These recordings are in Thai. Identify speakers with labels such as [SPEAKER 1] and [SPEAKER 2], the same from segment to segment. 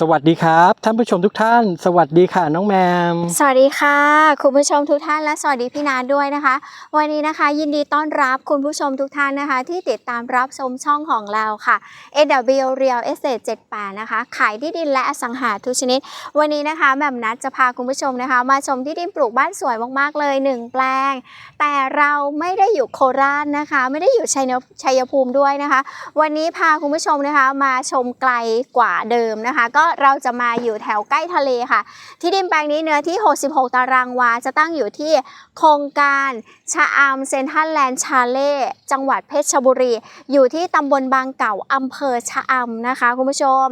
[SPEAKER 1] สวัสดีครับ ท่านผู้ชมทุกท่าน สวัสดีค่ะน้องแมม
[SPEAKER 2] สวัสดีค่ะ คุณผู้ชมทุกท่านและสวัสดีพี่นาด้วยนะคะ วันนี้นะคะ ยินดีต้อนรับคุณผู้ชมทุกท่านนะคะ ที่ติดตามรับชมช่องของเราค่ะ AW Real Estate 78 นะคะ ขายที่ดินและอสังหาทุกชนิด วันนี้นะคะแมมนัดจะพาคุณผู้ชมนะคะ มาชมที่ดินปลูกบ้านสวยมากๆเลยหนึ่งแปลง แต่เราไม่ได้อยู่โคราชนะคะ ไม่ได้อยู่ชัยชัยภูมิด้วยนะคะ วันนี้พาคุณผู้ชมนะคะ มาชมไกลกว่าเดิมนะคะก็เราจะมาอยู่แถวใกล้ทะเลค่ะ ที่ดินแปลงนี้เนื้อที่ 66 ตารางวา จะตั้งอยู่ที่โครงการชะอำเซนทันแลนด์ชาเล่จังหวัดเพชรบุรี อยู่ที่ตำบลบางเก่าอำเภอชะอำนะคะคุณผู้ชม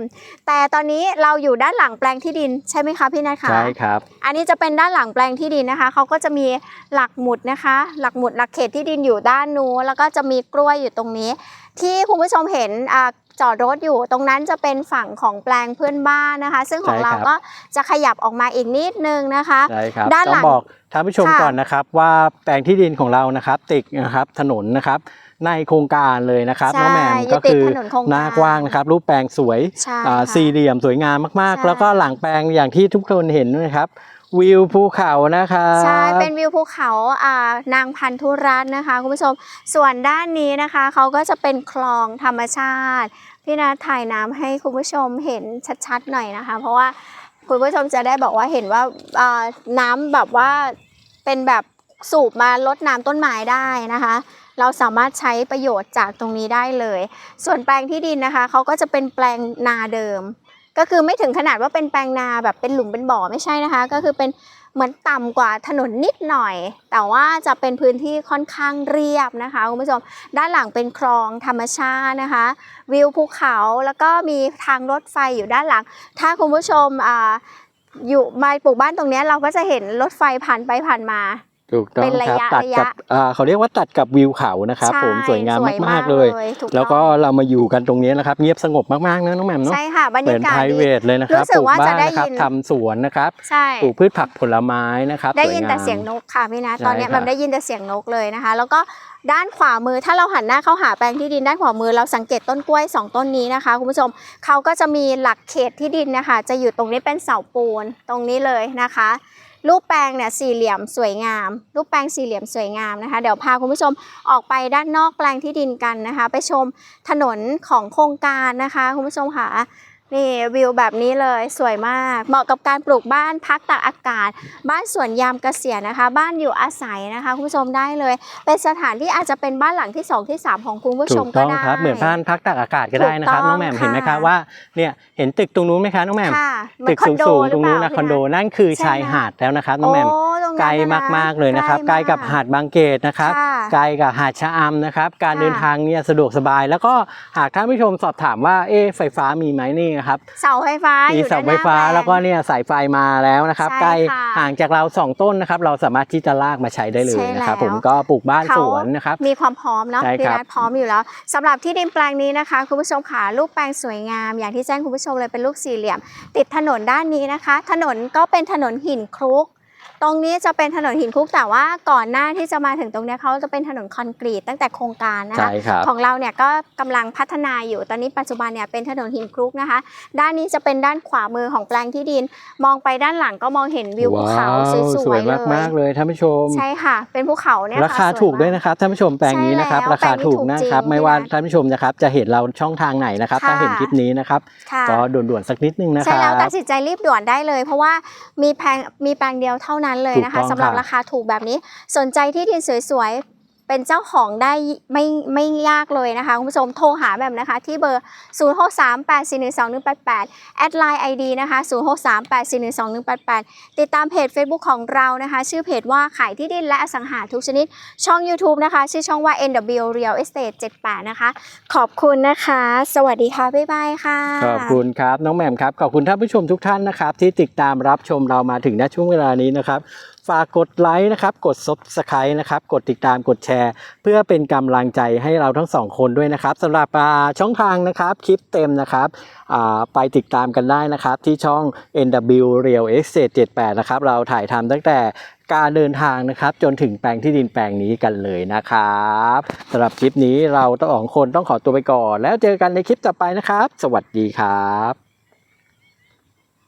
[SPEAKER 2] แต่ตอนนี้เราอยู่ด้านหลังแปลงที่ดินใช่ไหมคะพี่นัทคะ
[SPEAKER 1] ใช่ครับ
[SPEAKER 2] อันนี้จะเป็นด้านหลังแปลงที่ดินนะคะเขาก็จะมีหลักหมุดนะคะ หลักหมุดหลักเขตที่ดินอยู่ด้านนู้นแล้วก็จะมีกล้วยอยู่ตรงนี้ ที่คุณผู้ชมเห็นอ่า จอดรถอยู่ ตรงนั้นจะเป็นฝั่งของแปลงเพื่อนบ้านนะคะ ซึ่งของ
[SPEAKER 1] ใช่
[SPEAKER 2] เรา
[SPEAKER 1] ครับ
[SPEAKER 2] ก็จะขยับออกมาอีกนิดนึงนะคะ
[SPEAKER 1] ใช่ครับ
[SPEAKER 2] ด้านหลั
[SPEAKER 1] ต้องงบอกท่านผู้ชม
[SPEAKER 2] ค่ะ
[SPEAKER 1] ก่อนนะครับว่าแปลงที่ดินของเรานะครับ ติดนะครับถนนนะครับในโครงการเลยนะครับ
[SPEAKER 2] ใช่
[SPEAKER 1] น้องแมม
[SPEAKER 2] อยู่
[SPEAKER 1] ก็
[SPEAKER 2] ติด
[SPEAKER 1] คือ
[SPEAKER 2] ถนนโครงการ
[SPEAKER 1] หน้ากว้างนะครับ รูปแปลงสวย
[SPEAKER 2] ใช่
[SPEAKER 1] อ่า
[SPEAKER 2] ค่ะ
[SPEAKER 1] สี่เหลี่ยมสวยงามมาก
[SPEAKER 2] ใช่
[SPEAKER 1] ๆแล้วก็หลังแปลงอย่างที่ทุกคนเห็นนะครับ วิวภูเขานะครับ
[SPEAKER 2] ใช่เป็นวิวภูเขาอ่านางพันธุรัตน์นะคะคุณผู้ชมส่วนด้านนี้นะคะเขาก็จะเป็นคลองธรรมชาติพี่นาถ่ายน้ำให้คุณผู้ชมเห็นชัดๆหน่อยนะคะ เพราะว่าคุณผู้ชมจะได้บอกว่าเห็นว่าอ่าน้ำแบบว่าเป็นแบบสูบมาลดน้ำต้นไม้ได้นะคะ เราสามารถใช้ประโยชน์จากตรงนี้ได้เลย ส่วนแปลงที่ดินนะคะเขาก็จะเป็นแปลงนาเดิม ก็คือไม่ถึงขนาดว่าเป็นแปลงนาแบบเป็นหลุมเป็นบ่อไม่ใช่นะคะ ก็คือเป็นเหมือนต่ำกว่าถนนนิดหน่อย แต่ว่าจะเป็นพื้นที่ค่อนข้างเรียบนะคะคุณผู้ชมด้านหลังเป็นคลองธรรมชาตินะคะ วิวภูเขาแล้วก็มีทางรถไฟอยู่ด้านหลัง ถ้าคุณผู้ชมออยู่มาปลูกบ้านตรงนี้เราก็จะเห็นรถไฟผ่านไปผ่านมา
[SPEAKER 1] ถูกต้อง
[SPEAKER 2] เป็นระ
[SPEAKER 1] ครับ
[SPEAKER 2] ยะ
[SPEAKER 1] ตัด
[SPEAKER 2] ระ
[SPEAKER 1] กั
[SPEAKER 2] ยะ
[SPEAKER 1] บอ่าเขาเรียกว่าตัดกับวิวเขานะครับ
[SPEAKER 2] ใช่
[SPEAKER 1] ผมสวยงามมากๆเลย
[SPEAKER 2] ถูต้อง
[SPEAKER 1] แล้วก็เรามาอยู่กันตรงนี้นะครับ เงียบสงบมากๆนะน้องแมมเนาะ
[SPEAKER 2] ใช่ค่ะบรร
[SPEAKER 1] เหมื
[SPEAKER 2] ยา
[SPEAKER 1] อน
[SPEAKER 2] กาศ
[SPEAKER 1] ไพร
[SPEAKER 2] ดี
[SPEAKER 1] เวทเลยนะครับ
[SPEAKER 2] รู้สึ
[SPEAKER 1] ป
[SPEAKER 2] ก
[SPEAKER 1] ลูก
[SPEAKER 2] ว่า
[SPEAKER 1] บ้า
[SPEAKER 2] จะ
[SPEAKER 1] น
[SPEAKER 2] ได้
[SPEAKER 1] นะครับ
[SPEAKER 2] ยิน
[SPEAKER 1] ทำสวนนะครับ
[SPEAKER 2] ใช่
[SPEAKER 1] ปลูกพืชผักผลไม้นะครับ
[SPEAKER 2] ได้
[SPEAKER 1] สว
[SPEAKER 2] ยินแต่
[SPEAKER 1] งาม
[SPEAKER 2] เสียงนกค่ะพี่นะ
[SPEAKER 1] ใช่
[SPEAKER 2] ตอนเนี้ย
[SPEAKER 1] ค่ะ
[SPEAKER 2] แบบได้ยินแต่เสียงนกเลยนะคะ แล้วก็ด้านขวามือถ้าเราหันหน้าเข้าหาแปลงที่ดินด้านขวามือเราสังเกตต้นกล้วย 2 ต้นนี้นะคะคุณผู้ชมเขาก็จะมีหลักเขตที่ดินนะคะ จะอยู่ตรงนี้เป็นเสาปูนตรงนี้เลยนะคะ รูปแปลงเนี่ยสี่เหลี่ยมสวยงาม รูปแปลงสี่เหลี่ยมสวยงามนะคะ เดี๋ยวพาคุณผู้ชมออกไปด้านนอกแปลงที่ดินกันนะคะ ไปชมถนนของโครงการนะคะคุณผู้ชมค่ะ นี่วิวแบบนี้เลยสวยมาก เหมาะกับการปลูกบ้านพักตากอากาศ บ้านสวนยามเกษียณนะคะ บ้านอยู่อาศัยนะคะคุณผู้ชมได้เลย เป็นสถานที่อาจจะเป็นบ้านหลังที่ 2 ที่ 3 ของคุณผู้ช
[SPEAKER 1] ถู
[SPEAKER 2] ม
[SPEAKER 1] ก
[SPEAKER 2] ก็
[SPEAKER 1] ต้อง
[SPEAKER 2] ได้
[SPEAKER 1] ครับเหมือนบ้านพักตากอากาศก็ได้นะครับ
[SPEAKER 2] ถูกต้อง
[SPEAKER 1] น้องแหม่มเห็นไหม
[SPEAKER 2] ค่ะ
[SPEAKER 1] คะว่าเนี่ยเห็นตึกตรงนู้นไหมคะน้องแหม่ม
[SPEAKER 2] ค่ะเหมือ
[SPEAKER 1] ตึ
[SPEAKER 2] น
[SPEAKER 1] ก
[SPEAKER 2] คอนโด
[SPEAKER 1] สูง
[SPEAKER 2] ห
[SPEAKER 1] ๆตรงนู้นนะ
[SPEAKER 2] เปล่า
[SPEAKER 1] คอนโด
[SPEAKER 2] พี่
[SPEAKER 1] นั่นคือ
[SPEAKER 2] ใช่
[SPEAKER 1] ชาย
[SPEAKER 2] ไหม
[SPEAKER 1] หาดแล้วนะครับน้องแหม่ม
[SPEAKER 2] โอ้ตรงนั้น
[SPEAKER 1] ไกล
[SPEAKER 2] น่ะนะ
[SPEAKER 1] มากๆเลยนะครับใกล้กับหาดบางเกตนะครับ
[SPEAKER 2] ค่ะ
[SPEAKER 1] ไกลกับหาดชะอำนะครับ การ
[SPEAKER 2] ค่ะ
[SPEAKER 1] เดินทางเนี่ยสะดวกสบาย แล้วก็หากท่านผู้ชมสอบถามว่าเอ๊ะไฟฟ้ามีไหมนี่นะครับ
[SPEAKER 2] เสาไฟฟ้าอ
[SPEAKER 1] มี
[SPEAKER 2] ยู่
[SPEAKER 1] เสา
[SPEAKER 2] ด้านห
[SPEAKER 1] ไฟ
[SPEAKER 2] น้า
[SPEAKER 1] ฟ้า
[SPEAKER 2] ปง
[SPEAKER 1] แล้วก็เนี่ยสายไฟมาแล้วนะครับ
[SPEAKER 2] ใช่
[SPEAKER 1] ใกล้
[SPEAKER 2] ค่ะ
[SPEAKER 1] ห่างจากเราสองต้นนะครับ เราสามารถที่จะลากมาใช้ได้เลย
[SPEAKER 2] ใช่
[SPEAKER 1] นะครับ
[SPEAKER 2] แล้ว
[SPEAKER 1] ผมก็ปลูกบ้าน
[SPEAKER 2] เขา
[SPEAKER 1] สวนนะครับ
[SPEAKER 2] มีความพร้อมเนาะ
[SPEAKER 1] ใช่
[SPEAKER 2] พี่
[SPEAKER 1] ครับ
[SPEAKER 2] นัทพร้อมอยู่แล้วสำหรับที่ดินแปลงนี้นะคะคุณผู้ชมค่ะรูปแปลงสวยงาม อย่างที่แจ้งคุณผู้ชมเลยเป็นลูกสี่เหลี่ยม ติดถนนด้านนี้นะคะ ถนนก็เป็นถนนหินคลุก ตรงนี้จะเป็นถนนหินคลุกแต่ว่าก่อนหน้าที่จะมาถึงตรงเนี้ยเขาจะเป็นถนนคอนกรีตตั้งแต่โครงการนะคะ
[SPEAKER 1] ใช่ครับ
[SPEAKER 2] ของเราเนี่ยก็กำลังพัฒนาอยู่ตอนนี้ปัจจุบันเนี่ยเป็นถนนหินคลุกนะคะ ด้านนี้จะเป็นด้านขวามือของแปลงที่ดิน มองไปด้านหลังก็มองเห็นวิวภูเขาส
[SPEAKER 1] ว้าว
[SPEAKER 2] วยๆเลย
[SPEAKER 1] มากๆเลยท่านผู้ชม
[SPEAKER 2] ใช่ค่ะ เป็นภูเขาเนี่ย
[SPEAKER 1] ราคา
[SPEAKER 2] สวย
[SPEAKER 1] ถูกด้วย
[SPEAKER 2] ม
[SPEAKER 1] นะครับท่านผู้ชมแปลงนี้นะครับ
[SPEAKER 2] ใช่แล้ว
[SPEAKER 1] ราคาถูกนะครับ
[SPEAKER 2] แปลงนี้ถูกจริง
[SPEAKER 1] ไม่ว่า
[SPEAKER 2] พี่นัท
[SPEAKER 1] ท่านผู้ชมนะครับจะเห็นเราช่องทางไหนนะครับ
[SPEAKER 2] ค่ะ
[SPEAKER 1] ถ้าเห็นคลิปนี้นะครับ
[SPEAKER 2] ค่ะ
[SPEAKER 1] ก็ด่วนๆสักนิดนึงนะค
[SPEAKER 2] ใช่
[SPEAKER 1] รั
[SPEAKER 2] แล้วตั
[SPEAKER 1] บ
[SPEAKER 2] ดสินใจรีบด่วนได้เลย เพราะว่ามีแพงมีแปลงเดียวเท่านั้นเลยนะคะ
[SPEAKER 1] ถูกต้อง
[SPEAKER 2] สำหรับ
[SPEAKER 1] ค่ะ
[SPEAKER 2] ราคาถูกแบบนี้สนใจที่ดินสวยๆ เป็นเจ้าของได้ไม่ไม่ยากเลยนะคะคุณผู้ชมโทรหาแบบนะคะ ที่เบอร์ 0 6 3 8 4 1 2 1 8 8แอดไลน์ ID นะคะ0 6 3 8 4 1 2 1 8 8 ติดตามเพจ Facebook ของเรานะคะ ชื่อเพจว่าขายที่ดินและอสังหาทุกชนิด ช่อง YouTube นะคะ ชื่อช่องว่า NW Real Estate 78 นะคะ ขอบคุณนะคะ สวัสดีค่ะ บ๊ายบายค่ะ
[SPEAKER 1] ขอบคุณครับ น้องแหม่มครับ ขอบคุณท่านผู้ชมทุกท่านนะครับ ที่ติดตามรับชมเรามาถึงณช่วงเวลานี้นะครับฝากกดไลค์นะครับ กด subscribe นะครับ กดติดตามกดแชร์ เพื่อเป็นกำลังใจให้เราทั้งสองคนด้วยนะครับสำหรับช่องทางนะครับคลิปเต็มนะครับไปติดตามกันได้นะครับ ที่ช่อง NW Real Estate 78นะครับ เราถ่ายทำตั้งแต่การเดินทางนะครับจนถึงแปลงที่ดินแปลงนี้กันเลยนะครับสำหรับคลิปนี้เราต้องสองคนต้องขอตัวไปก่อน แล้วเจอกันในคลิปต่อไปนะครับ สวัสดีครับ